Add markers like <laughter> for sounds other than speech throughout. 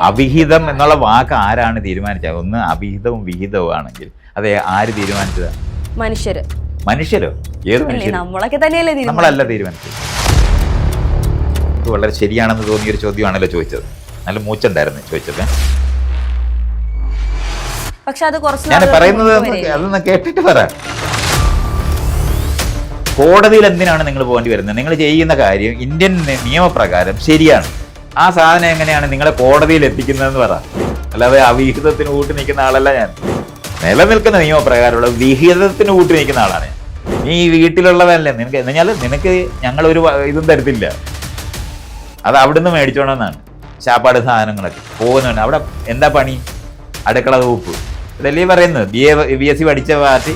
അവിഹിതം എന്നുള്ള വാക്ക് ആരാണ് തീരുമാനിച്ചത്? ഒന്ന് അവിഹിതവും വിഹിതവും ആണെങ്കിൽ. അതെ ആര് തീരുമാനിച്ചത്? മനുഷ്യര്. മനുഷ്യരോ? ഏത് മനുഷ്യർ നമ്മളൊക്കെ തന്നെയല്ലേ നമ്മളല്ല തീരുമാനിച്ചത്. വളരെ ശരിയാണെന്ന് തോന്നിയ ഒരു ചോദ്യമാണല്ലോ ചോദിച്ചത്. നല്ല മൂച്ചുണ്ടായിരുന്നു ചോദിച്ചത്. പക്ഷെ അത് കുറച്ച് ഞാൻ പറയുന്നത് അതൊന്ന് കേട്ടിട്ട് പറ. കോടതിയിൽ എന്തിനാണ് നിങ്ങൾ പോകേണ്ടി വരുന്നത്? നിങ്ങൾ ചെയ്യുന്ന കാര്യം ഇന്ത്യൻ നിയമപ്രകാരം ശരിയാണ്. ആ സാധനം എങ്ങനെയാണ് നിങ്ങളെ കോടതിയിൽ എത്തിക്കുന്നതെന്ന് പറ. അല്ലാതെ അവിഹിതത്തിന് കൂട്ടി നിൽക്കുന്ന ആളല്ല ഞാൻ. നിലനിൽക്കുന്ന നിയമപ്രകാരമുള്ള വിഹിതത്തിന് കൂട്ടി നിൽക്കുന്ന ആളാണ് നീ ഈ വീട്ടിലുള്ളതല്ലേ? നിനക്ക് എന്നാൽ നിനക്ക് ഞങ്ങൾ ഒരു ഇതും തരത്തില്ല. അത് അവിടുന്ന് മേടിച്ചോണമെന്നാണ് ചാപ്പാട് സാധനങ്ങളൊക്കെ. പോകുന്നുണ്ട് അവിടെ എന്താ പണി? അടുക്കള വകുപ്പ് ഇതല്ലേ പറയുന്നത്. B A B S C പഠിച്ച പാർട്ടി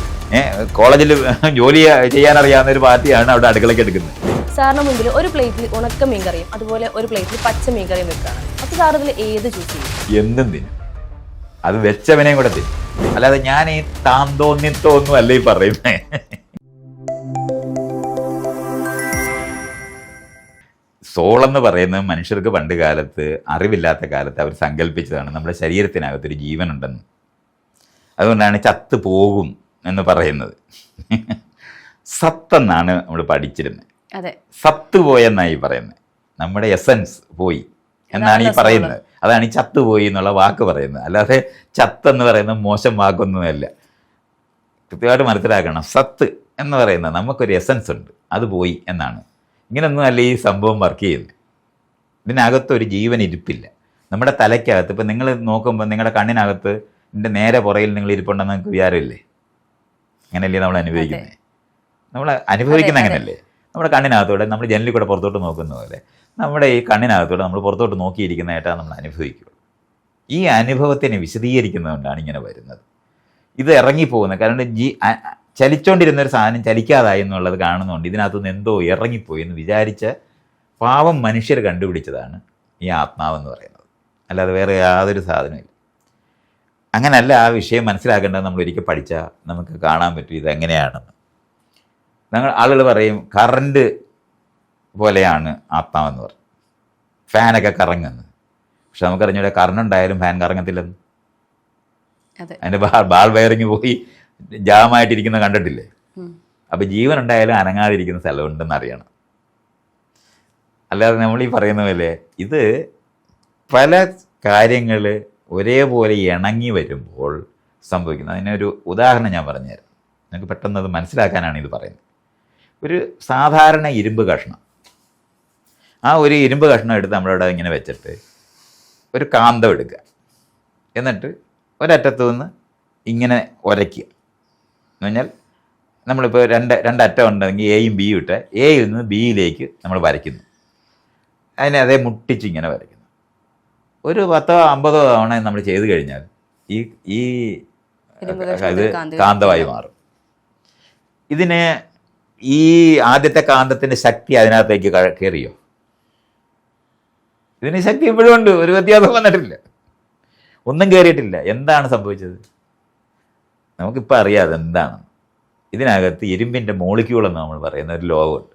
കോളേജിൽ ജോലി ചെയ്യാൻ അറിയാവുന്ന ഒരു പാർട്ടിയാണ് അവിടെ അടുക്കളയ്ക്ക് എടുക്കുന്നത്. സാറിന് മുമ്പിൽ ഒരു പ്ലേറ്റിൽ ഉണക്ക മീൻകറിയും അതുപോലെ ഒരു പ്ലേറ്റിൽ പച്ച മീൻകറിയും വെക്കാണ്. അപ്പൊ സാർ ഇതിൽ ഏത് ചൂസ് ചെയ്യും? എന്തും തിന്നും. അത് വെച്ചവനെയും കൂടെ തിന്നും. അല്ലാതെ ഞാൻ ഈ താൻ തോന്നിത്തോ ഒന്നും അല്ല ഈ പറയുന്നേ? സോളെന്ന് പറയുന്നത് മനുഷ്യർക്ക് പണ്ട് കാലത്ത് അറിവില്ലാത്ത കാലത്ത് അവർ സങ്കല്പിച്ചതാണ്. നമ്മുടെ ശരീരത്തിനകത്തൊരു ജീവനുണ്ടെന്ന്. അതുകൊണ്ടാണ് ചത്ത് പോകും എന്ന് പറയുന്നത്. സത്തെന്നാണ് നമ്മൾ പഠിച്ചിരുന്നത് അതെ. സത്ത് പോയെന്നാണ് ഈ പറയുന്നത് നമ്മുടെ എസൻസ് പോയി എന്നാണ് ഈ പറയുന്നത് അതാണ് ഈ ചത്ത് പോയി എന്നുള്ള വാക്ക് പറയുന്നത് അല്ലാതെ ചത്ത് എന്ന് പറയുന്നത് മോശം വാക്കൊന്നുമല്ല. കൃത്യമായിട്ട് മനസ്സിലാക്കണം. സത്ത് എന്ന് പറയുന്നത് നമുക്കൊരു എസൻസ് ഉണ്ട്. അത് പോയി എന്നാണ്. ഇങ്ങനൊന്നും അല്ല ഈ സംഭവം വർക്ക് ചെയ്യുന്നത് ഇതിനകത്തൊരു ജീവൻ ഇരിപ്പില്ല. നമ്മുടെ തലയ്ക്കകത്ത് ഇപ്പം നിങ്ങൾ നോക്കുമ്പോൾ നിങ്ങളുടെ കണ്ണിനകത്ത് ഇതിന്റെ നേരെ പുറയിൽ നിങ്ങൾ ഇരിപ്പുണ്ടെന്ന് നിങ്ങൾക്ക് വിചാരമില്ലേ? അങ്ങനെയല്ലേ നമ്മൾ അനുഭവിക്കുന്നത് നമ്മൾ അനുഭവിക്കുന്ന. അങ്ങനെയല്ലേ? നമ്മുടെ കണ്ണിനകത്തൂടെ നമ്മൾ ജനലിൽ കൂടെ പുറത്തോട്ട് നോക്കുന്ന പോലെ നമ്മുടെ ഈ കണ്ണിനകത്തൂടെ നമ്മൾ പുറത്തോട്ട് നോക്കിയിരിക്കുന്നതായിട്ടാണ് നമ്മൾ അനുഭവിക്കുക ഈ അനുഭവത്തിനെ വിശദീകരിക്കുന്നതുകൊണ്ടാണ് ഇങ്ങനെ വരുന്നത്. ഇത് ഇറങ്ങിപ്പോകുന്നത് കാരണം ജീ ചലിച്ചോണ്ടിരുന്ന ഒരു സാധനം ചലിക്കാതായി എന്നുള്ളത് കാണുന്നുണ്ട് ഇതിനകത്തുനിന്ന് എന്തോ ഇറങ്ങിപ്പോയി എന്ന് വിചാരിച്ച പാവം മനുഷ്യർ കണ്ടുപിടിച്ചതാണ് ഈ ആത്മാവെന്ന് പറയുന്നത്. അല്ലാതെ വേറെ യാതൊരു സാധനമില്ല അങ്ങനല്ല ആ വിഷയം മനസ്സിലാക്കേണ്ടത് നമ്മൾ ഒരിക്കൽ പഠിച്ചാൽ നമുക്ക് കാണാൻ പറ്റും ഇതെങ്ങനെയാണെന്ന് ഞങ്ങൾ ആളുകൾ പറയും കറണ്ട് പോലെയാണ് ആത്മാവെന്ന് പറയും. ഫാനൊക്കെ കറങ്ങുന്നത് പക്ഷെ നമുക്കറിഞ്ഞൂടെ കറണ്ട് ഉണ്ടായാലും ഫാൻ കറങ്ങത്തില്ലെന്ന്. അതെ. അതിന്റെ ബാൾ ബാൾ വയറിങ് പോയി ജാമായിട്ടിരിക്കുന്ന കണ്ടിട്ടില്ലേ? അപ്പോൾ അപ്പം ജീവൻ ഉണ്ടായാലും അനങ്ങാതിരിക്കുന്ന സ്ഥലമുണ്ടെന്ന് അറിയണം അല്ലാതെ നമ്മൾ ഈ പറയുന്ന പോലെ ഇത് പല കാര്യങ്ങൾ ഒരേപോലെ ഇണങ്ങി വരുമ്പോൾ സംഭവിക്കുന്നത്. അതിനൊരു ഉദാഹരണം ഞാൻ പറഞ്ഞുതരാം. നിങ്ങൾക്ക് പെട്ടെന്ന് അത് മനസ്സിലാക്കാനാണ് ഇത് പറയുന്നത്. ഒരു സാധാരണ ഇരുമ്പ് കഷ്ണം. ആ ഒരു ഇരുമ്പ് കഷ്ണം എടുത്ത് നമ്മളവിടെ ഇങ്ങനെ വെച്ചിട്ട് ഒരു കാന്തം എടുക്കുക. എന്നിട്ട് ഒരറ്റത്തു നിന്ന് ഇങ്ങനെ ഉരയ്ക്കുക എന്ന് പറഞ്ഞാൽ നമ്മളിപ്പോൾ രണ്ട് രണ്ടറ്റം ഉണ്ടെങ്കിൽ എയും ബിയും ഇട്ട് എയിൽ നിന്ന് ബിയിലേക്ക് നമ്മൾ വരയ്ക്കുന്നു. അതിനെ അതേ മുട്ടിച്ച് ഇങ്ങനെ വരയ്ക്കുന്നു. ഒരു പത്തോ അമ്പതോ തവണ നമ്മൾ ചെയ്തു കഴിഞ്ഞാൽ ഈ ഈ അതായത് ഇത് കാന്തമായി മാറും. ഇതിന് ഈ ആദ്യത്തെ കാന്തത്തിന്റെ ശക്തി അതിനകത്തേക്ക് കയറിയോ? ഇതിന് ശക്തി ഇപ്പോഴും ഉണ്ട് ഒരു വ്യത്യാസം വന്നിട്ടില്ല. ഒന്നും കയറിയിട്ടില്ല. എന്താണ് സംഭവിച്ചത്? നമുക്കിപ്പോൾ അറിയാതെ എന്താണ് ഇതിനകത്ത് ഇരുമ്പിന്റെ മോളിക്യൂൾ എന്ന് നമ്മൾ പറയുന്ന ഒരു ലോകമുണ്ട്.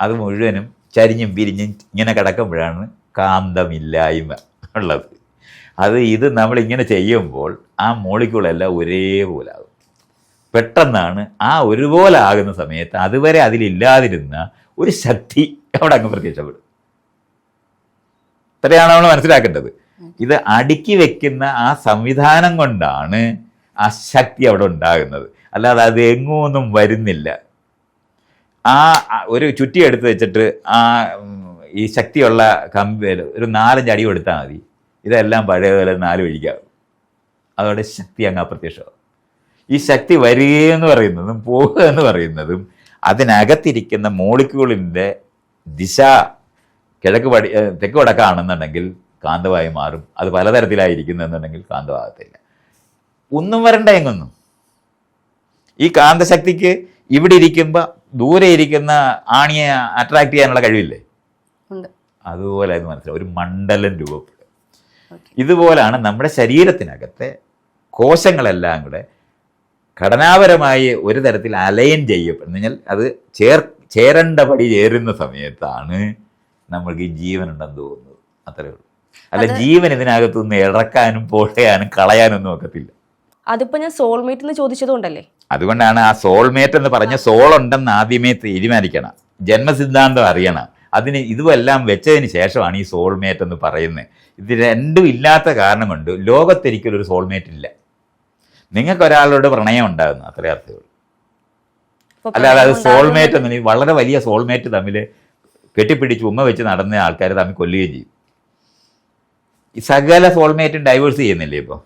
അത് മുഴുവനും ചരിഞ്ഞും പിരിഞ്ഞും ഇങ്ങനെ കിടക്കുമ്പോഴാണ് കാന്തമില്ലായ്മ. ഉള്ളത്. അത് ഇത് നമ്മളിങ്ങനെ ചെയ്യുമ്പോൾ ആ മോളിക്യൂളെല്ലാം ഒരേപോലെ ആകും പെട്ടെന്നാണ് ആ ഒരുപോലെ ആകുന്ന സമയത്ത് അതുവരെ അതിലില്ലാതിരുന്ന ഒരു ശക്തി അവിടെ അങ്ങ് പ്രത്യക്ഷപ്പെടും. ഇത്രയാണ് നമ്മൾ മനസ്സിലാക്കേണ്ടത്. ഇത് അടുക്കി വെക്കുന്ന ആ സംവിധാനം കൊണ്ടാണ് ആ ശക്തി അവിടെ ഉണ്ടാകുന്നത്. അല്ലാതെ അത് എങ്ങുമൊന്നും വരുന്നില്ല. ആ ഒരു ചുറ്റി എടുത്ത് വെച്ചിട്ട് ആ ഈ ശക്തിയുള്ള കമ്പി ഒരു നാലഞ്ച് അടി കൊടുത്താൽ മതി. ഇതെല്ലാം പഴയ പോലെ നാല് വഴിക്കാവും അതോടെ ശക്തി അങ്ങ് അപ്രത്യക്ഷമാവും. ഈ ശക്തി വരികയെന്ന് പറയുന്നതും പോകുക എന്ന് പറയുന്നതും അതിനകത്തിരിക്കുന്ന മോളിക്യൂളിന്റെ ദിശ കിഴക്ക് പടി തെക്ക് വടക്കാണെന്നുണ്ടെങ്കിൽ കാന്തമായി മാറും. അത് പലതരത്തിലായിരിക്കുന്നെന്നുണ്ടെങ്കിൽ കാന്തമാകത്തില്ല. ഒന്നും വരണ്ട എങ്ങൊന്നും. ഈ കാന്തശക്തിക്ക് ഇവിടെ ഇരിക്കുമ്പോൾ ദൂരെ ഇരിക്കുന്ന ആണിയെ അട്രാക്ട് ചെയ്യാനുള്ള കഴിവില്ലേ? അതുപോലെ അത് മനസ്സിലാവും ഒരു മണ്ഡലം രൂപപ്പെടും. ഇതുപോലാണ് നമ്മുടെ ശരീരത്തിനകത്തെ കോശങ്ങളെല്ലാം കൂടെ ഘടനാപരമായി ഒരു തരത്തിൽ അലയൻ ചെയ്യപ്പെടുന്നു കഴിഞ്ഞാൽ അത് ചേർ ചേരേണ്ട പടി ചേരുന്ന സമയത്താണ് നമ്മൾക്ക് ഈ ജീവനുണ്ടെന്ന് തോന്നുന്നത്. അത്രേ ഉള്ളൂ. അല്ല ജീവൻ ഇതിനകത്തുനിന്ന് ഇറക്കാനും പോഷയാനും കളയാനും ഒന്നും ഒക്കത്തില്ല. അതിപ്പോ ഞാൻ സോൾമേറ്റ് എന്ന് ചോദിച്ചതുകൊണ്ടല്ലേ? അതുകൊണ്ടാണ് ആ സോൾമേറ്റ് എന്ന് പറഞ്ഞ സോൾ ഉണ്ടെന്ന് ആദ്യമേ തീരുമാനിക്കണം. ജന്മസിദ്ധാന്തം അറിയണം. അതിന് ഇതുമെല്ലാം വെച്ചതിന് ശേഷമാണ് ഈ സോൾമേറ്റ് എന്ന് പറയുന്നത്. ഇത് രണ്ടും ഇല്ലാത്ത കാരണം കൊണ്ട് ലോകത്തൊരിക്കലും ഒരു സോൾമേറ്റ് ഇല്ല. നിങ്ങൾക്ക് ഒരാളോട് പ്രണയം ഉണ്ടാകുന്നു അത്രേ അർത്ഥമുള്ളൂ. അല്ലാതെ അത് സോൾമേറ്റ് എന്ന് വളരെ വലിയ സോൾമേറ്റ് തമ്മിൽ കെട്ടിപ്പിടിച്ച് ഉമ്മ വെച്ച് നടന്ന ആൾക്കാർ തമ്മിൽ കൊല്ലുകയും ചെയ്യും. ഈ സകല സോൾമേറ്റും ഡൈവേഴ്സ് ചെയ്യുന്നില്ലേ ഇപ്പോൾ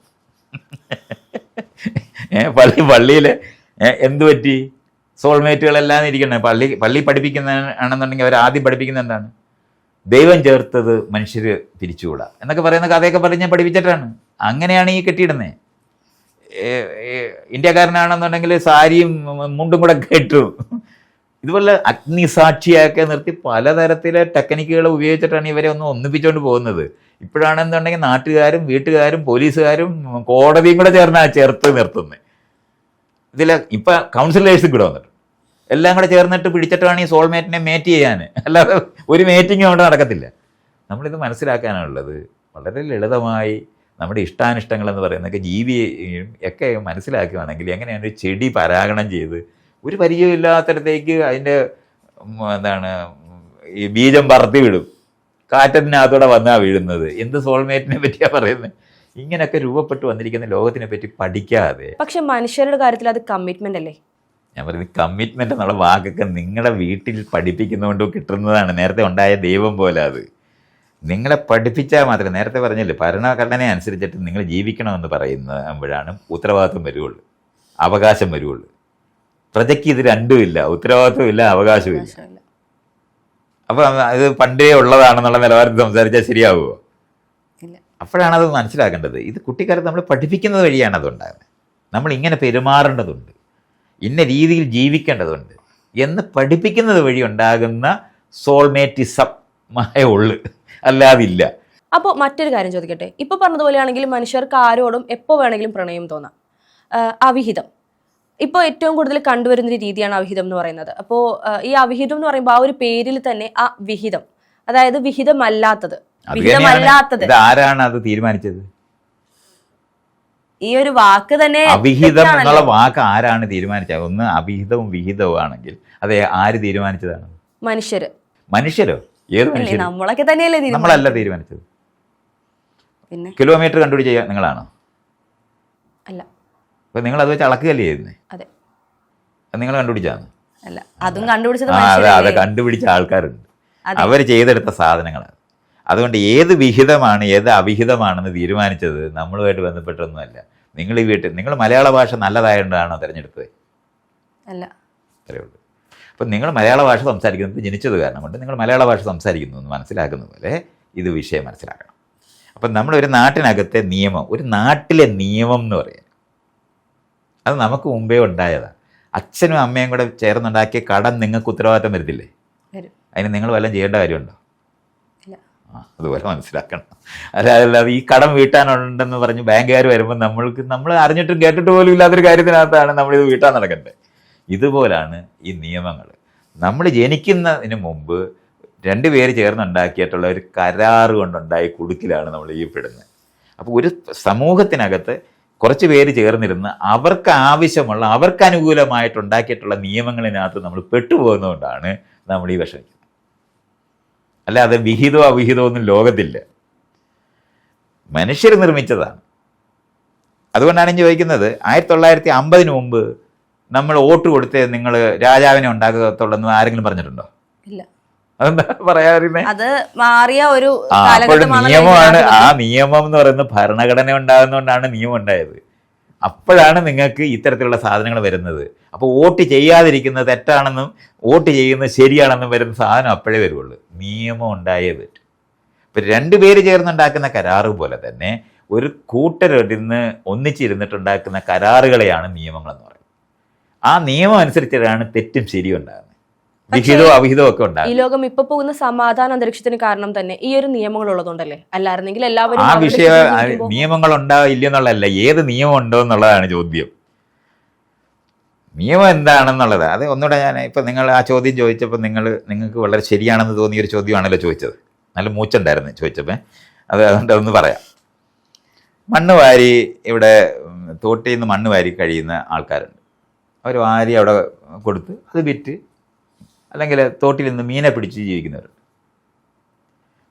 <laughs> പള്ളി പള്ളിയിൽ എന്ത് പറ്റി? സോൾമേറ്റുകളെല്ലാം ഇരിക്കണേ. പള്ളി പള്ളി പഠിപ്പിക്കുന്ന ആണെന്നുണ്ടെങ്കിൽ അവർ ആദ്യം പഠിപ്പിക്കുന്ന എന്താണ്? ദൈവം ചേർത്തത് മനുഷ്യർ പിരിച്ചുകൂടാ എന്നൊക്കെ പറയുന്ന കഥയൊക്കെ പറഞ്ഞ് ഞാൻ പഠിപ്പിച്ചിട്ടാണ്. അങ്ങനെയാണ് ഈ കെട്ടിയിടുന്നത് ഇന്ത്യക്കാരനാണെന്നുണ്ടെങ്കിൽ സാരിയും മുണ്ടും കൂടെ കെട്ടു ഇതുപോലെ അഗ്നിസാക്ഷിയൊക്കെ നിർത്തി പലതരത്തിലെ ടെക്നിക്കുകൾ ഉപയോഗിച്ചിട്ടാണ് ഇവരെ ഒന്ന് ഒന്നിപ്പിച്ചുകൊണ്ട് പോകുന്നത്. ഇപ്പോഴാണെന്നുണ്ടെങ്കിൽ നാട്ടുകാരും വീട്ടുകാരും പോലീസുകാരും കോടതിയും കൂടെ ചേർന്നാണ് ചേർത്ത് നിർത്തുന്നത് ഇതിൽ ഇപ്പം കൗൺസിലേഴ്സും കൂടെ വന്നിട്ട് എല്ലാം കൂടെ ചേർന്നിട്ട് പിടിച്ചിട്ടാണ് ഈ സോൾമേറ്റിനെ മേറ്റ് ചെയ്യാൻ. അല്ലാതെ ഒരു മേറ്റിങ് അവിടെ നടക്കത്തില്ല. നമ്മളിത് മനസ്സിലാക്കാനുള്ളത് വളരെ ലളിതമായി നമ്മുടെ ഇഷ്ടാനിഷ്ടങ്ങൾ എന്ന് പറയുന്നതൊക്കെ ജീവിയും ഒക്കെ മനസ്സിലാക്കുകയാണെങ്കിൽ എങ്ങനെയാണ് ഒരു ചെടി പരാഗണം ചെയ്ത് ഒരു പരിചയമില്ലാത്തടത്തേക്ക് അതിന്റെ എന്താണ് ഈ ബീജം പറത്തി വിടും. കാറ്റത്തിനകത്തൂടെ വന്നാൽ വീഴുന്നത്. എന്ത് സോൾമേറ്റിനെ പറ്റിയാ പറയുന്നത് ഇങ്ങനെയൊക്കെ രൂപപ്പെട്ടു വന്നിരിക്കുന്ന ലോകത്തിനെ പറ്റി പഠിക്കാതെ പക്ഷെ മനുഷ്യരുടെ കാര്യത്തിൽ അത് കമ്മിറ്റ്മെന്റ് അല്ലേ? ഞാൻ പറയുന്നത് കമ്മിറ്റ്മെന്റ് എന്നുള്ള വാക്കൊക്കെ നിങ്ങളുടെ വീട്ടിൽ പഠിപ്പിക്കുന്നതുകൊണ്ട് കിട്ടുന്നതാണ്. നേരത്തെ ഉണ്ടായ ദൈവം പോലെ അത്. നിങ്ങളെ പഠിപ്പിച്ചാൽ മാത്രമേ നേരത്തെ പറഞ്ഞില്ലേ ഭരണഘടന അനുസരിച്ചിട്ട് നിങ്ങൾ ജീവിക്കണമെന്ന് പറയുമ്പോഴാണ് ഉത്തരവാദിത്വം വരുവുള്ളൂ അവകാശം വരുവുള്ളൂ. പ്രജയ്ക്ക് ഇത് രണ്ടുമില്ല ഉത്തരവാദിത്വം ഇല്ല അവകാശവും ഇല്ല. അപ്പം ഇത് പണ്ടേ ഉള്ളതാണെന്നുള്ള നിലവാരത്തിൽ സംസാരിച്ചാൽ ശരിയാവുമോ? അപ്പോഴാണ് അത് മനസ്സിലാക്കേണ്ടത്. ഇത് കുട്ടിക്കാലത്ത് നമ്മൾ പഠിപ്പിക്കുന്നത് വഴിയാണ് അതുണ്ടാകുന്നത്. നമ്മൾ ഇങ്ങനെ പെരുമാറേണ്ടതുണ്ട്. ഇന്ന രീതിയിൽ ജീവിക്കേണ്ടതുണ്ട് എന്ന് പഠിപ്പിക്കുന്നത് വഴി ഉണ്ടാകുന്ന സോൾമേറ്റിസമായ ഉള്ളു. അല്ലാതില്ല. അപ്പോൾ മറ്റൊരു കാര്യം ചോദിക്കട്ടെ? ഇപ്പൊ പറഞ്ഞതുപോലെയാണെങ്കിൽ മനുഷ്യർക്ക് ആരോടും എപ്പോൾ വേണമെങ്കിലും പ്രണയം തോന്നാം. അവിഹിതം. ഇപ്പോൾ ഏറ്റവും കൂടുതൽ കണ്ടുവരുന്ന ഒരു രീതിയാണ് അവിഹിതം എന്ന് പറയുന്നത്. അപ്പോൾ ഈ അവിഹിതം എന്ന് പറയുമ്പോൾ ആ ഒരു പേരിൽ തന്നെ ആ വിഹിതം. അതായത് വിഹിതമല്ലാത്തത്. വിഹിതമല്ലാത്തത്. ആരാണ് അത് തീരുമാനിച്ചത്? ഈ ഒരു വാക്ക് തന്നെ അവിഹിതം എന്നുള്ള വാക്ക് ആരാണ് തീരുമാനിച്ചത്? ഒന്ന് അവിഹിതവും വിഹിതവും ആണെങ്കിൽ. അതെ ആര് തീരുമാനിച്ചതാണ്? മനുഷ്യര്. മനുഷ്യരോ? ഏത് മനുഷ്യർ നമ്മളൊക്കെ തന്നെയല്ലേ നമ്മളല്ല തീരുമാനിച്ചത്. പിന്നെ? കിലോമീറ്റർ കണ്ടുപിടിച്ച നിങ്ങളാണോ? അല്ല. അപ്പൊ നിങ്ങൾ അത് വെച്ച് അളക്കുകയല്ലേ ചെയ്യുന്നത് അതെ. നിങ്ങൾ കണ്ടുപിടിച്ചാണ്. അല്ല അതും കണ്ടുപിടിച്ചത് അതെ അതെ കണ്ടുപിടിച്ച ആൾക്കാരുണ്ട്. അവർ അവർ ചെയ്തെടുത്ത സാധനങ്ങളാണ്. അതുകൊണ്ട് ഏത് വിഹിതമാണ് ഏത് അവിഹിതമാണെന്ന് തീരുമാനിച്ചത് നമ്മളുമായിട്ട് ബന്ധപ്പെട്ടൊന്നുമല്ല. നിങ്ങൾ ഈ വീട്ടിൽ നിങ്ങൾ മലയാള ഭാഷ നല്ലതായതുകൊണ്ടാണോ തിരഞ്ഞെടുത്തത്? അല്ല. അത്രയേ ഉള്ളൂ. അപ്പം നിങ്ങൾ മലയാള ഭാഷ സംസാരിക്കുന്നത് ജനിച്ചത് കാരണം കൊണ്ട് നിങ്ങൾ മലയാള ഭാഷ സംസാരിക്കുന്നു എന്ന് മനസ്സിലാക്കുന്ന പോലെ ഇത് വിഷയം മനസ്സിലാക്കണം. അപ്പം നമ്മൾ ഒരു നാട്ടിനകത്തെ നിയമം ഒരു നാട്ടിലെ നിയമം എന്ന് പറയാം. അത് നമുക്ക് മുമ്പേ ഉണ്ടായതാണ് അച്ഛനും അമ്മയും കൂടെ ചേർന്നുണ്ടാക്കിയ കടം നിങ്ങൾക്ക് ഉത്തരവാദിത്തം വരുത്തില്ലേ? വരും. അതിന് നിങ്ങൾ വല്ലതും ചെയ്യേണ്ട കാര്യമുണ്ടോ? അതുപോലെ മനസ്സിലാക്കണം. അല്ലാതെ ഈ കടം വീട്ടാനുണ്ടെന്ന് പറഞ്ഞ് ബാങ്കുകാർ വരുമ്പോൾ നമ്മൾക്ക് നമ്മൾ അറിഞ്ഞിട്ടും കേട്ടിട്ട് പോലും ഇല്ലാത്തൊരു കാര്യത്തിനകത്താണ് നമ്മളിത് വീട്ടാൻ നടക്കേണ്ടത് ഇതുപോലാണ് ഈ നിയമങ്ങൾ നമ്മൾ ജനിക്കുന്നതിന് മുമ്പ് രണ്ടുപേര് ചേർന്നുണ്ടാക്കിയിട്ടുള്ള ഒരു കരാറ് കൊണ്ടുണ്ടായ കുടുക്കിലാണ് നമ്മൾ ഈ പെടുന്നത്. അപ്പോൾ ഒരു സമൂഹത്തിനകത്ത് കുറച്ച് പേര് ചേർന്നിരുന്ന് അവർക്ക് ആവശ്യമുള്ള അവർക്ക് അനുകൂലമായിട്ടുണ്ടാക്കിയിട്ടുള്ള നിയമങ്ങളിനകത്ത് നമ്മൾ പെട്ടുപോകുന്നതുകൊണ്ടാണ് നമ്മൾ ഈ വിഷമിക്കുന്നത്. അല്ലാതെ വിഹിതോ അവിഹിതോ ഒന്നും ലോകത്തില്ല. മനുഷ്യർ നിർമ്മിച്ചതാണ്. അതുകൊണ്ടാണ് ഞാൻ ചോദിക്കുന്നത് ആയിരത്തി തൊള്ളായിരത്തി അമ്പതിന് മുമ്പ് നമ്മൾ വോട്ട് കൊടുത്ത് നിങ്ങൾ രാജാവിനെ ഉണ്ടാകത്തുള്ളെന്ന് ആരെങ്കിലും പറഞ്ഞിട്ടുണ്ടോ? ഇല്ല. അതെന്താ പറയാറിയുന്നേ അത് മാറിയ ഒരു നിയമമാണ് ആ നിയമം എന്ന് പറയുന്നത് ഭരണഘടന ഉണ്ടാകുന്നതുകൊണ്ടാണ് നിയമം ഉണ്ടായത്. അപ്പോഴാണ് നിങ്ങൾക്ക് ഇത്തരത്തിലുള്ള സാധനങ്ങൾ വരുന്നത്. അപ്പോൾ വോട്ട് ചെയ്യാതിരിക്കുന്നത് തെറ്റാണെന്നും വോട്ട് ചെയ്യുന്നത് ശരിയാണെന്നും വരുന്ന സാധനം അപ്പോഴേ വരുള്ളൂ നിയമം ഉണ്ടായേ പറ്റും ഇപ്പം രണ്ടുപേര് ചേർന്നുണ്ടാക്കുന്ന കരാറ് പോലെ തന്നെ ഒരു കൂട്ടരിരുന്ന് ഒന്നിച്ചിരുന്നിട്ടുണ്ടാക്കുന്ന കരാറുകളെയാണ് നിയമങ്ങളെന്ന് പറയുന്നത്. ആ നിയമം അനുസരിച്ചിട്ടാണ് തെറ്റും ശരിയും ഉണ്ടാകുന്നത്. വിഹിതവും അവിഹിതവും ഒക്കെ ഈ ലോകം ഇപ്പൊ പോകുന്ന സമാധാന അന്തരീക്ഷത്തിന് കാരണം തന്നെ ഈ ഒരു നിയമങ്ങൾ ഉള്ളതുകൊണ്ടല്ലേ അല്ലായിരുന്നെങ്കിൽ എല്ലാവരും ആ വിഷയം നിയമങ്ങൾ ഉണ്ടാവില്ല ഇല്ലെന്നുള്ളതല്ല ഏത് നിയമം ഉണ്ടോ എന്നുള്ളതാണ് ചോദ്യം. നിയമം എന്താണെന്നുള്ളത് അത് ഒന്നുകൂടെ ഞാൻ ഇപ്പം നിങ്ങൾ ആ ചോദ്യം ചോദിച്ചപ്പോൾ നിങ്ങൾ നിങ്ങൾക്ക് വളരെ ശരിയാണെന്ന് തോന്നിയ ഒരു ചോദ്യമാണല്ലോ ചോദിച്ചത്. നല്ല മൂച്ചുണ്ടായിരുന്നു ചോദിച്ചപ്പോൾ അത് അതുകൊണ്ട് ഒന്ന് പറയാം. മണ്ണ് വാരി ഇവിടെ തോട്ടിൽ നിന്ന് മണ്ണ് വാരി കഴിയുന്ന ആൾക്കാരുണ്ട്. അവർ വാരി അവിടെ കൊടുത്ത് അത് വിറ്റ് അല്ലെങ്കിൽ തോട്ടിൽ നിന്ന് മീനെ പിടിച്ച് ജീവിക്കുന്നവരുണ്ട്.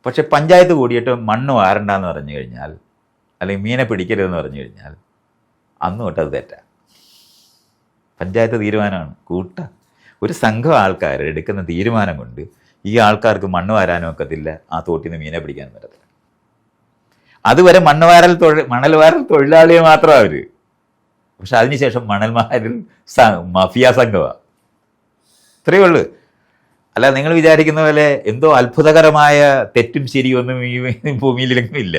പക്ഷെ പഞ്ചായത്ത് കൂടിയിട്ട് മണ്ണ് വാരണ്ടെന്ന് പറഞ്ഞു കഴിഞ്ഞാൽ അല്ലെങ്കിൽ മീനെ പിടിക്കരുതെന്ന് പറഞ്ഞു കഴിഞ്ഞാൽ അന്ന് തൊട്ട് അത് തെറ്റാ. പഞ്ചായത്ത് തീരുമാനമാണ്. കൂട്ട. ഒരു സംഘം ആൾക്കാർ എടുക്കുന്ന തീരുമാനം കൊണ്ട് ഈ ആൾക്കാർക്ക് മണ്ണ് വാരാനും ഒക്കത്തില്ല ആ തോട്ടിൽ നിന്ന് മീനെ പിടിക്കാനും പറ്റത്തില്ല. അതുവരെ മണ്ണ് വാരൽ തൊഴിൽ മണൽ വാരൽ തൊഴിലാളിയെ മാത്രമാണ് അവർ. പക്ഷെ അതിനുശേഷം മണൽ വാരൽ മഫിയ സംഘമാണ് ഇത്രയേ ഉള്ളൂ. അല്ല നിങ്ങൾ വിചാരിക്കുന്ന പോലെ എന്തോ അത്ഭുതകരമായ തെറ്റും ശരിയൊന്നും ഈ ഭൂമിയിലെങ്കിലും ഇല്ല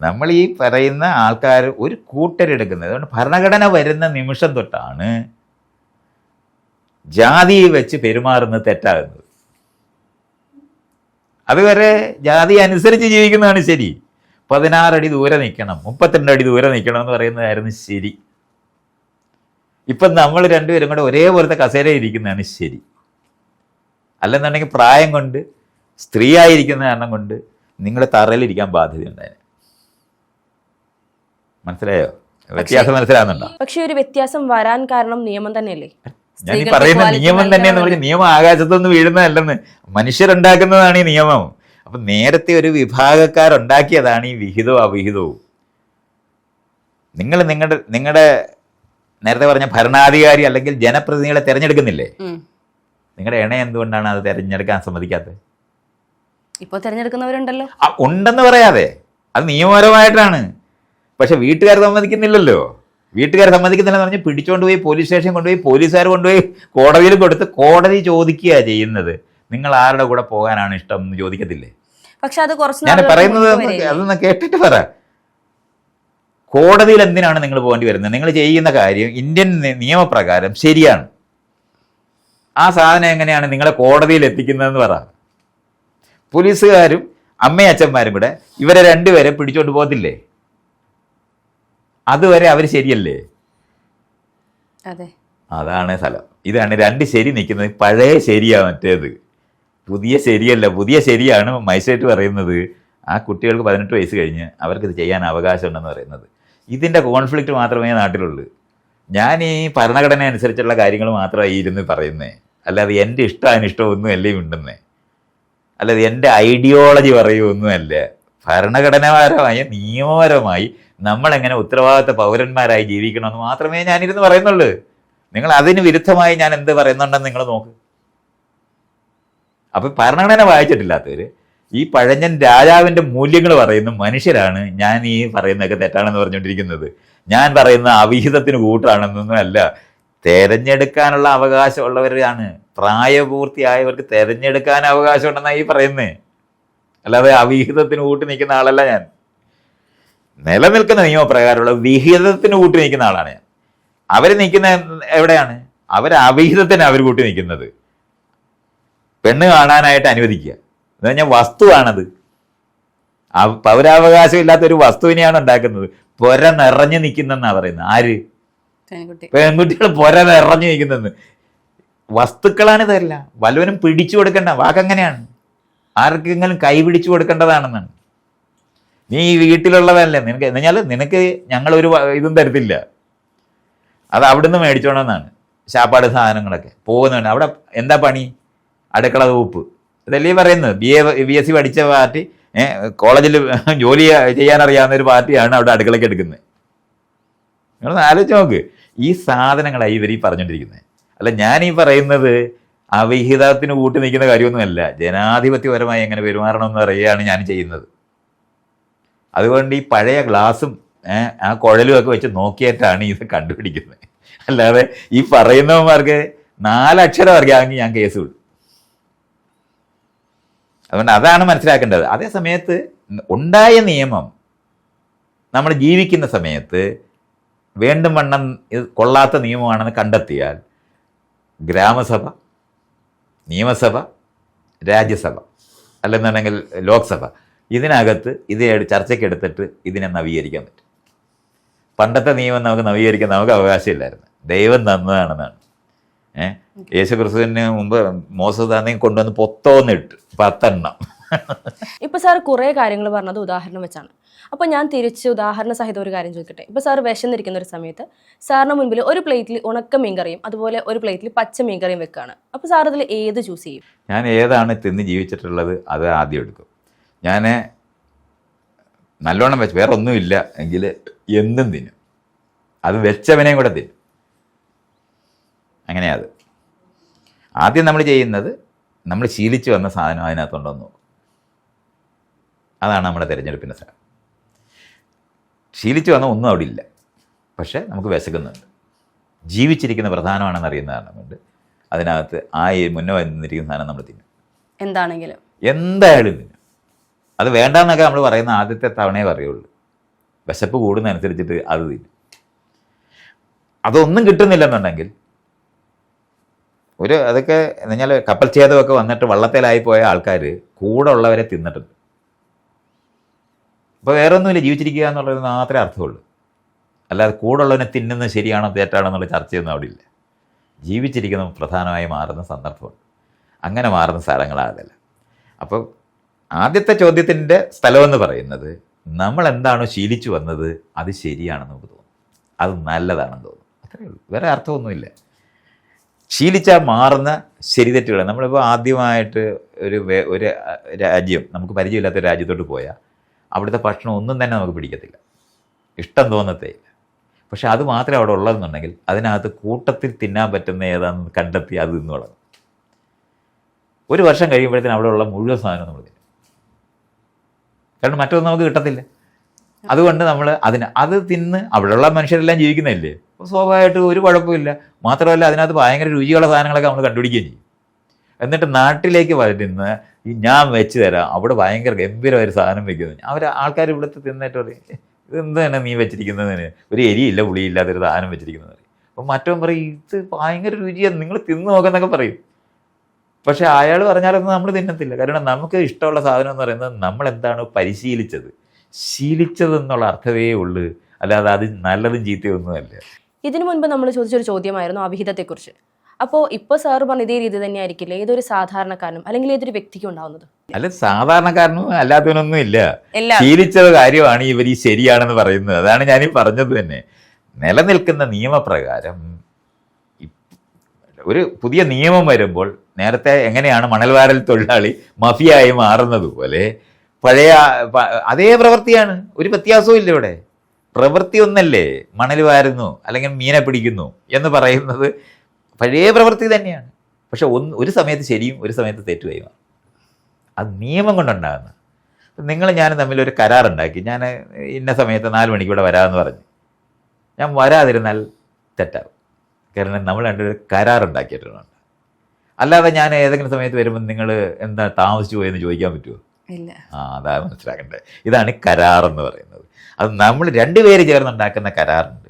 നമ്മൾ ഈ പറയുന്ന ആൾക്കാർ ഒരു കൂട്ടരെടുക്കുന്നത് അതുകൊണ്ട് ഭരണഘടന വരുന്ന നിമിഷം തൊട്ടാണ് ജാതി വെച്ച് പെരുമാറുന്നത് തെറ്റാകുന്നത്. അതുവരെ ജാതി അനുസരിച്ച് ജീവിക്കുന്നതാണ് ശരി. പതിനാറടി ദൂരെ നിൽക്കണം മുപ്പത്തിരണ്ട് അടി ദൂരെ നിൽക്കണം എന്ന് പറയുന്നതായിരുന്നു ശരി. ഇപ്പം നമ്മൾ രണ്ടുപേരും കൂടെ ഒരേപോലത്തെ കസേര ഇരിക്കുന്നതാണ് ശരി. അല്ലെന്നുണ്ടെങ്കിൽ പ്രായം കൊണ്ട് സ്ത്രീ ആയിരിക്കുന്ന കാരണം കൊണ്ട് നിങ്ങൾ തറയിലിരിക്കാൻ ബാധ്യതയുണ്ടായി മനസ്സിലായോ? വ്യത്യാസം മനസ്സിലാകുന്നുണ്ടോ? പക്ഷെ ഒരു വ്യത്യാസം വരാൻ കാരണം നിയമം തന്നെയല്ലേ? ഞാൻ ഈ പറയുന്ന നിയമം തന്നെ എന്ന് പറഞ്ഞാൽ നിയമം ആകാശത്തൊന്നും വീഴുന്നതല്ലെന്ന് മനുഷ്യരുണ്ടാക്കുന്നതാണ് ഈ നിയമം. അപ്പൊ നേരത്തെ ഒരു വിഭാഗക്കാരുണ്ടാക്കിയതാണ് ഈ വിഹിതവും അവിഹിതവും. നിങ്ങൾ നിങ്ങളുടെ നിങ്ങളുടെ നേരത്തെ പറഞ്ഞ ഭരണാധികാരി അല്ലെങ്കിൽ ജനപ്രതിനിധികളെ തിരഞ്ഞെടുക്കുന്നില്ലേ. നിങ്ങളുടെ ഇണ എന്തുകൊണ്ടാണ് അത് തിരഞ്ഞെടുക്കാൻ സമ്മതിക്കാത്തത്? ഇപ്പൊ തിരഞ്ഞെടുക്കുന്നവരുണ്ടല്ലോ. ആ, ഉണ്ടെന്ന് പറയാതെ. അത് നിയമപരമായിട്ടാണ്. പക്ഷെ വീട്ടുകാർ സമ്മതിക്കുന്നില്ലല്ലോ. വീട്ടുകാർ സമ്മതിക്കുന്നില്ലെന്ന് പറഞ്ഞ് പിടിച്ചുകൊണ്ട് പോയി പോലീസ് സ്റ്റേഷൻ കൊണ്ടുപോയി പോലീസുകാർ കൊണ്ടുപോയി കോടതിയിൽ കൊടുത്ത് കോടതി ചോദിക്കുക ചെയ്യുന്നത്. നിങ്ങൾ ആരുടെ കൂടെ പോകാനാണ് ഇഷ്ടം എന്ന് ചോദിക്കത്തില്ലേ? പക്ഷെ അത് കുറച്ച് ഞാൻ പറയുന്നത് അതൊന്ന് കേട്ടിട്ട് പറ. കോടതിയിൽ എന്തിനാണ് നിങ്ങൾ പോകേണ്ടി വരുന്നത്? നിങ്ങൾ ചെയ്യുന്ന കാര്യം ഇന്ത്യൻ നിയമപ്രകാരം ശരിയാണ്. ആ സാധനം എങ്ങനെയാണ് നിങ്ങളെ കോടതിയിൽ എത്തിക്കുന്നതെന്ന് പറ. പോലീസുകാരും അമ്മയും അച്ഛന്മാരും കൂടെ ഇവരെ രണ്ടുപേരെ പിടിച്ചോണ്ട് പോകത്തില്ലേ? അതുവരെ അവർ ശരിയല്ലേ? അതെ. അതാണ് സ്ഥലം. ഇതാണ് രണ്ട് ശരി നിൽക്കുന്നത്. പഴയ ശരിയാ മറ്റേത്. പുതിയ ശരിയല്ല. പുതിയ ശരിയാണ് മൈസേറ്റ് പറയുന്നത്. ആ കുട്ടികൾക്ക് പതിനെട്ട് വയസ്സ് കഴിഞ്ഞ് അവർക്കിത് ഇത് ചെയ്യാൻ അവകാശമുണ്ടെന്ന് പറയുന്നത്. ഇതിന്റെ കോൺഫ്ലിക്റ്റ് മാത്രമേ നാട്ടിലുള്ളൂ. ഞാൻ ഈ ഭരണഘടന അനുസരിച്ചുള്ള കാര്യങ്ങൾ മാത്രമായി ഇരുന്ന് പറയുന്നേ. അല്ലാതെ എന്റെ ഇഷ്ടം അനിഷ്ടം ഒന്നും അല്ലേ ഉണ്ടെന്നേ അല്ലാതെ എന്റെ ഐഡിയോളജി പറയുമൊന്നുമല്ല ഭരണഘടനാപരമായ നിയമപരമായി നമ്മളെങ്ങനെ ഉത്തരവാദിത്ത പൗരന്മാരായി ജീവിക്കണമെന്ന് മാത്രമേ ഞാനിരുന്ന് പറയുന്നുള്ളൂ. നിങ്ങൾ അതിന് വിരുദ്ധമായി ഞാൻ എന്ത് പറയുന്നുണ്ടെന്ന് നിങ്ങൾ നോക്ക്. അപ്പൊ ഭരണഘടന വായിച്ചിട്ടില്ലാത്തവര് ഈ പഴഞ്ഞൻ രാജാവിന്റെ മൂല്യങ്ങൾ പറയുന്ന മനുഷ്യരാണ് ഞാൻ ഈ പറയുന്നതൊക്കെ തെറ്റാണെന്ന് പറഞ്ഞുകൊണ്ടിരിക്കുന്നത്. ഞാൻ പറയുന്ന അവിഹിതത്തിന് കൂട്ടാണെന്നൊന്നും അല്ല. തെരഞ്ഞെടുക്കാനുള്ള അവകാശമുള്ളവരാണ്. പ്രായപൂർത്തിയായവർക്ക് തെരഞ്ഞെടുക്കാൻ അവകാശമുണ്ടെന്നാണ് ഈ പറയുന്നത് അല്ലാതെ അവിഹിതത്തിന് കൂട്ടി നിൽക്കുന്ന ആളല്ല ഞാൻ. നിലനിൽക്കുന്ന നിയമപ്രകാരമുള്ള വിഹിതത്തിന് കൂട്ടി നിൽക്കുന്ന ആളാണ് ഞാൻ. അവർ നിൽക്കുന്ന എവിടെയാണ്? അവർ അവിഹിതത്തിന് അവർ കൂട്ടി നിൽക്കുന്നത്. പെണ്ണ് കാണാനായിട്ട് അനുവദിക്കുക. എന്ന് പറഞ്ഞാൽ വസ്തുവാണത്. പൗരാവകാശം ഇല്ലാത്ത ഒരു വസ്തുവിനെയാണ് ഉണ്ടാക്കുന്നത്. പൊര നിറഞ്ഞു നിൽക്കുന്നെന്നാണ് പറയുന്നത്. ആര്? പെൺകുട്ടികൾ പൊര നിറഞ്ഞു നിൽക്കുന്നെന്ന്. വസ്തുക്കളാണ് ഇതല്ല. വല്ലവനും പിടിച്ചു കൊടുക്കേണ്ട. വാക്കങ്ങനെയാണ് ആർക്കെങ്കിലും കൈ പിടിച്ചു കൊടുക്കേണ്ടതാണെന്നാണ്. നീ ഈ വീട്ടിലുള്ളതല്ലേ? നിനക്ക് എന്നുവെച്ചാൽ നിനക്ക് ഞങ്ങൾ ഒരു ഇതും തരത്തില്ല. അത് അവിടുന്ന് മേടിച്ചോണമെന്നാണ് ശാപ്പാട് സാധനങ്ങളൊക്കെ. പോകുന്നവന് അവിടെ എന്താ പണി? അടുക്കള വകുപ്പ് ഇതല്ലേ പറയുന്നത്? B A B S C പഠിച്ച പാർട്ടി കോളേജിൽ ജോലി ചെയ്യാനറിയാവുന്ന ഒരു പാർട്ടിയാണ് അവിടെ അടുക്കളയ്ക്ക് എടുക്കുന്നത്. നിങ്ങളൊന്ന് ആലോചിച്ച് നോക്ക്. ഈ സാധനങ്ങളായി ഇവർ ഈ പറഞ്ഞുകൊണ്ടിരിക്കുന്നത് അല്ല ഞാൻ ഈ പറയുന്നത് അവിഹിതത്തിന് കൂട്ടി നിൽക്കുന്ന കാര്യമൊന്നുമല്ല. ജനാധിപത്യപരമായി എങ്ങനെ പെരുമാറണമെന്ന് പറയുകയാണ് ഞാൻ ചെയ്യുന്നത്. അതുകൊണ്ട് ഈ പഴയ ഗ്ലാസും ആ കുഴലും ഒക്കെ വെച്ച് നോക്കിയിട്ടാണ് ഇത് കണ്ടുപിടിക്കുന്നത്. അല്ലാതെ ഈ പറയുന്നവന്മാർക്ക് നാലക്ഷരം അറിയാമെങ്കിൽ ഞാൻ കേസ് വിടും. അതുകൊണ്ട് അതാണ് മനസ്സിലാക്കേണ്ടത്. അതേ സമയത്ത് ഉണ്ടായ നിയമം നമ്മൾ ജീവിക്കുന്ന സമയത്ത് വേണ്ടും വണ്ണം ഇത് കൊള്ളാത്ത നിയമമാണെന്ന് കണ്ടെത്തിയാൽ ഗ്രാമസഭ നിയമസഭ രാജ്യസഭ അല്ലെന്നുണ്ടെങ്കിൽ ലോക്സഭ ഇതിനകത്ത് ഇത് ചർച്ചയ്ക്കെടുത്തിട്ട് ഇതിനെ നവീകരിക്കാൻ പറ്റും. പണ്ടത്തെ നിയമം നമുക്ക് നവീകരിക്കാൻ നമുക്ക് അവകാശമില്ലായിരുന്നു. ദൈവം തന്നതാണെന്നാണ്. ഏഹ് യേശു ക്രിസ്തുവിന് മുമ്പ് മോസസ് തന്നെ കൊണ്ടുവന്ന് പൊത്തോന്നിട്ട് പത്തെണ്ണം. ഇപ്പൊ സാർ കുറെ കാര്യങ്ങൾ പറഞ്ഞത് ഉദാഹരണം വെച്ചാണ്. അപ്പൊ ഞാൻ തിരിച്ച് ഉദാഹരണ സഹിതം ഒരു കാര്യം ചോദിക്കട്ടെ? ഇപ്പൊ സാർ വിശന്നിരിക്കുന്ന ഒരു സമയത്ത് സാറിന് മുൻപിൽ ഒരു പ്ലേറ്റിൽ ഉണക്ക മീൻകറിയും അതുപോലെ ഒരു പ്ലേറ്റിൽ പച്ച മീൻകറിയും വെക്കാണ്. അപ്പൊ സാർ അതിൽ ഏത് ചൂസ് ചെയ്യും? ഞാൻ ഏതാണ് തിന്ന് ജീവിച്ചിട്ടുള്ളത് അത് ആദ്യം എടുക്കും. ഞാൻ നല്ലോണം വെച്ച് വേറെ ഒന്നുമില്ല എങ്കിൽ എന്തും തിന്നും. അത് വെച്ചവനെയും കൂടെ തിന്നും. അങ്ങനെയാ അത്. ആദ്യം നമ്മൾ ചെയ്യുന്നത് നമ്മൾ ശീലിച്ചു വന്ന സാധനം അതിനകത്തുണ്ടോ നോക്കും. അതാണ് നമ്മുടെ തിരഞ്ഞെടുപ്പിന്റെ സ്ഥലം. ശീലിച്ചു വന്ന ഒന്നും അവിടെ ഇല്ല. പക്ഷേ നമുക്ക് വിശക്കുന്നുണ്ട്. ജീവിച്ചിരിക്കുന്ന പ്രധാനമാണെന്ന് അറിയുന്ന കൊണ്ട് അതിനകത്ത് ആ മുന്നോ വന്നിരിക്കുന്ന സാധനം നമ്മൾ തിന്നും. എന്താണെങ്കിലും. എന്തായാലും തിന്നും. അത് വേണ്ടെന്നൊക്കെ നമ്മൾ പറയുന്ന ആദ്യത്തെ തവണയെ പറയുള്ളൂ. വിശപ്പ് കൂടുന്നതനുസരിച്ചിട്ട് അത് തിന്നും. അതൊന്നും കിട്ടുന്നില്ലെന്നുണ്ടെങ്കിൽ ഒരു അതൊക്കെ എന്ന് പറഞ്ഞാൽ കപ്പൽ ഛേദമൊക്കെ വന്നിട്ട് വള്ളത്തിലായി പോയ ആൾക്കാർ കൂടെ ഉള്ളവരെ തിന്നിട്ടുണ്ട്. ഇപ്പോൾ വേറെ ഒന്നുമില്ല ജീവിച്ചിരിക്കുക എന്നുള്ളത് മാത്രമേ അർത്ഥമുള്ളൂ. അല്ലാതെ കൂടെ ഉള്ളവനെ തിന്നുന്നത് ശരിയാണോ തെറ്റാണോ എന്നുള്ള ചർച്ചയൊന്നും അവിടെ ഇല്ല. ജീവിച്ചിരിക്കുന്ന പ്രധാനമായി മാറുന്ന സന്ദർഭമുണ്ട് അങ്ങനെ മാറുന്ന സ്ഥലങ്ങളാകല്ല. അപ്പോൾ ആദ്യത്തെ ചോദ്യത്തിന്റെ സ്ഥലമെന്ന് പറയുന്നത് നമ്മൾ എന്താണോ ശീലിച്ചു വന്നത് അത് ശരിയാണെന്ന് നമുക്ക് തോന്നും. അത് നല്ലതാണെന്ന് തോന്നും. അത്രയേ ഉള്ളൂ. വേറെ അർത്ഥമൊന്നുമില്ല. ശീലിച്ചാൽ മാറുന്ന ശരിതെറ്റുകൾ നമ്മളിപ്പോൾ ആദ്യമായിട്ട് ഒരു ഒരു രാജ്യം നമുക്ക് പരിചയമില്ലാത്ത രാജ്യത്തോട്ട് പോയാൽ അവിടുത്തെ ഭക്ഷണം ഒന്നും തന്നെ നമുക്ക് പിടിക്കത്തില്ല. ഇഷ്ടം തോന്നത്തേ ഇല്ല. പക്ഷെ അത് മാത്രമേ അവിടെ ഉള്ളതെന്നുണ്ടെങ്കിൽ അതിനകത്ത് കൂട്ടത്തിൽ തിന്നാൻ പറ്റുന്ന ഏതാണെന്ന് കണ്ടെത്തി അത് നിന്ന് തുടങ്ങും. ഒരു വർഷം കഴിയുമ്പോഴത്തേനും അവിടെ ഉള്ള മുഴുവൻ സാധനം നമ്മൾ തിന്നും. കാരണം മറ്റൊന്നും നമുക്ക് കിട്ടത്തില്ല. അതുകൊണ്ട് നമ്മൾ അതിന് അത് തിന്ന് അവിടെയുള്ള മനുഷ്യരെല്ലാം ജീവിക്കുന്നില്ലേ സ്വാഭാവികമായിട്ട് ഒരു കുഴപ്പമില്ല മാത്രമല്ല അതിനകത്ത് ഭയങ്കര രുചിയുള്ള സാധനങ്ങളൊക്കെ നമ്മൾ കണ്ടുപിടിക്കുകയും ചെയ്യും. എന്നിട്ട് നാട്ടിലേക്ക് വരുന്ന ഞാൻ വെച്ച് തരാം. അവിടെ ഭയങ്കര ഗംഭീരമായൊരു സാധനം വെക്കുന്നു. അവർ ആൾക്കാർ ഇവിടുത്തെ തിന്നിട്ട് പറയും ഇതെന്ത് തന്നെ നീ വെച്ചിരിക്കുന്നതിന് ഒരു എരിയില്ല പുളിയില്ലാത്തൊരു സാധനം വെച്ചിരിക്കുന്നത് അപ്പം മറ്റവൻ പറയും ഇത് ഭയങ്കര രുചിയാണ് നിങ്ങൾ തിന്നു നോക്കുന്നൊക്കെ പറയും. പക്ഷെ അയാൾ പറഞ്ഞാലൊന്നും നമ്മൾ തിന്നത്തില്ല. കാരണം നമുക്ക് ഇഷ്ടമുള്ള സാധനം എന്ന് പറയുന്നത് നമ്മൾ എന്താണ് പരിശീലിച്ചത്. ശീലിച്ചത് എന്നുള്ള അർത്ഥമേ ഉള്ളൂ. അല്ലാതെ അത് നല്ലതും ചീത്തയൊന്നും അല്ല. ഇതിനു മുൻപ് നമ്മൾ ചോദിച്ചൊരു ചോദ്യമായിരുന്നു അവിഹിതത്തെക്കുറിച്ച്. അപ്പോൾ ഇപ്പോൾ സാർ പറഞ്ഞ ഇതേ രീതി തന്നെ ആയിരിക്കില്ല? ഏതൊരു സാധാരണക്കാരനും അല്ലെങ്കിൽ ഏതൊരു വ്യക്തിക്കും ഉണ്ടാവുന്നത്? അല്ല സാധാരണക്കാരനും അല്ലാത്തവനൊന്നും ഇല്ല. ശീലിച്ച ശീലിച്ചത് കാര്യമാണ് ഇവർ ഈ ശരിയാണെന്ന് പറയുന്നത്. അതാണ് ഞാൻ ഈ പറഞ്ഞത് തന്നെ. നിലനിൽക്കുന്ന നിയമപ്രകാരം ഒരു പുതിയ നിയമം വരുമ്പോൾ നേരത്തെ എങ്ങനെയാണ് മണൽവാരൽ തൊഴിലാളി മഫിയായി മാറുന്നത് പോലെ പഴയ അതേ പ്രവൃത്തിയാണ്. ഒരു വ്യത്യാസവും ഇല്ല ഇവിടെ. പ്രവൃത്തി ഒന്നല്ലേ മണൽ വാരുന്നു അല്ലെങ്കിൽ മീനെ പിടിക്കുന്നു എന്ന് പറയുന്നത് പഴയ പ്രവൃത്തി തന്നെയാണ്. പക്ഷെ ഒന്ന് ഒരു സമയത്ത് ശരിയും ഒരു സമയത്ത് തെറ്റുമായി മാറും. അത് നിയമം കൊണ്ടുണ്ടാകുന്നു നിങ്ങൾ ഞാൻ തമ്മിൽ ഒരു കരാറുണ്ടാക്കി. ഞാൻ ഇന്ന സമയത്ത് നാല് മണിക്ക് ഇവിടെ വരാമെന്ന് പറഞ്ഞു. ഞാൻ വരാതിരുന്നാൽ തെറ്റാവും. കാരണം നമ്മൾ രണ്ടുപേരും കരാറുണ്ടാക്കിയിട്ടുണ്ട്. അല്ലാതെ ഞാൻ ഏതെങ്കിലും സമയത്ത് വരുമ്പോൾ നിങ്ങൾ എന്താ താമസിച്ചു പോയെന്ന് ചോദിക്കാൻ പറ്റുമോ ഇല്ല. ആ അതാ മനസ്സിലാക്കേണ്ടത് ഇതാണ് കരാർ എന്ന് പറയുന്നത്. അത് നമ്മൾ രണ്ടുപേര് ചേർന്നുണ്ടാക്കുന്ന കരാറുണ്ട്.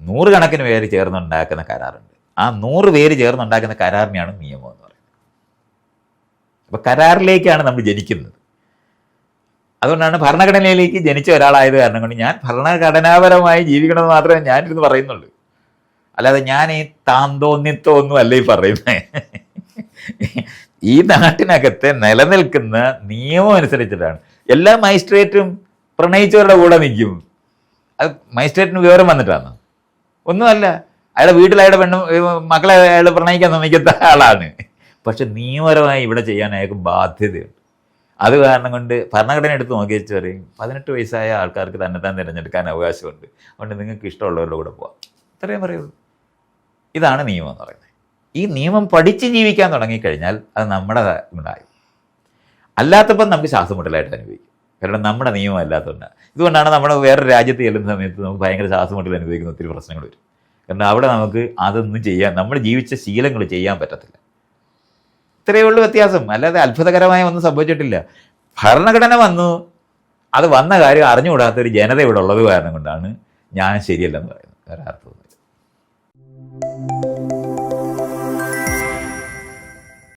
നൂറുകണക്കിന് പേര് ചേർന്നുണ്ടാക്കുന്ന കരാറുണ്ട്. ആ നൂറ് പേര് ചേർന്നുണ്ടാക്കുന്ന കരാറിനെയാണ് നിയമം എന്ന് പറയുന്നത്. അപ്പോൾ കരാറിലേക്കാണ് നമ്മൾ ജനിക്കുന്നത്. അതുകൊണ്ടാണ് ഭരണഘടനയിലേക്ക് ജനിച്ച ഒരാളായത് കാരണം കൊണ്ട് ഞാൻ ഭരണഘടനാപരമായി ജീവിക്കണമെന്ന് മാത്രമേ ഞാനിരുന്ന് പറയുന്നുള്ളൂ. അല്ലാതെ ഞാൻ ഈ താന്തോന്നിത്തോ ഒന്നും അല്ല ഈ പറയുന്നത് ഈ നാട്ടിനകത്തെ നിലനിൽക്കുന്ന നിയമം അനുസരിച്ചിട്ടാണ്. എല്ലാ മജിസ്ട്രേറ്റും പ്രണയിച്ചവരുടെ കൂടെ നിൽക്കും. അത് മജിസ്ട്രേറ്റിന് വിവരം വന്നിട്ടാണ്? ഒന്നുമല്ല. അയാളുടെ വീട്ടിൽ അയാളുടെ പെണ്ണും മക്കളെ അയാൾ പ്രണയിക്കാൻ ശ്രമിക്കുന്ന ആളാണ്. പക്ഷെ നിയമപരമായി ഇവിടെ ചെയ്യാൻ അയാൾക്ക് ബാധ്യതയുണ്ട്. അത് കാരണം കൊണ്ട് ഭരണഘടന എടുത്ത് നോക്കി വെച്ച് പറയും പതിനെട്ട് വയസ്സായ ആൾക്കാർക്ക് തന്നെ തന്നെത്താൻ തിരഞ്ഞെടുക്കാൻ അവകാശമുണ്ട്. അതുകൊണ്ട് നിങ്ങൾക്ക് ഇഷ്ടമുള്ളവരുടെ കൂടെ പോവാം. ഇത്രയും പറയുള്ളൂ. ഇതാണ് നിയമം എന്ന് പറയുന്നത്. ഈ നിയമം പഠിച്ച് ജീവിക്കാൻ തുടങ്ങിക്കഴിഞ്ഞാൽ അത് നമ്മുടെ ഉണ്ടായി. അല്ലാത്തപ്പം നമുക്ക് ശ്വാസം മുട്ടലായിട്ട് അനുഭവിക്കും. കാരണം നമ്മുടെ നിയമം അല്ലാത്തതുകൊണ്ടാണ്. ഇതുകൊണ്ടാണ് നമ്മൾ വേറെ രാജ്യത്ത് ചെല്ലുന്ന സമയത്ത് നമുക്ക് ഭയങ്കര ശ്വാസം മുട്ടൽ അനുഭവിക്കുന്ന ഒത്തിരി പ്രശ്നങ്ങൾ വരും. കാരണം അവിടെ നമുക്ക് അതൊന്നും ചെയ്യാൻ നമ്മൾ ജീവിച്ച ശീലങ്ങൾ ചെയ്യാൻ പറ്റത്തില്ല. ഇത്രയേ ഉള്ളൂ വ്യത്യാസം. അല്ലാതെ അത്ഭുതകരമായ ഒന്നും സംഭവിച്ചിട്ടില്ല. ഭരണഘടന വന്നു. അത് വന്ന കാര്യം അറിഞ്ഞുകൂടാത്ത ഒരു ജനത ഇവിടെ ഉള്ളത് കാരണം കൊണ്ടാണ് ഞാൻ ശരിയല്ലെന്ന് പറയുന്നത്. വേറെ അർത്ഥമൊന്നുമില്ല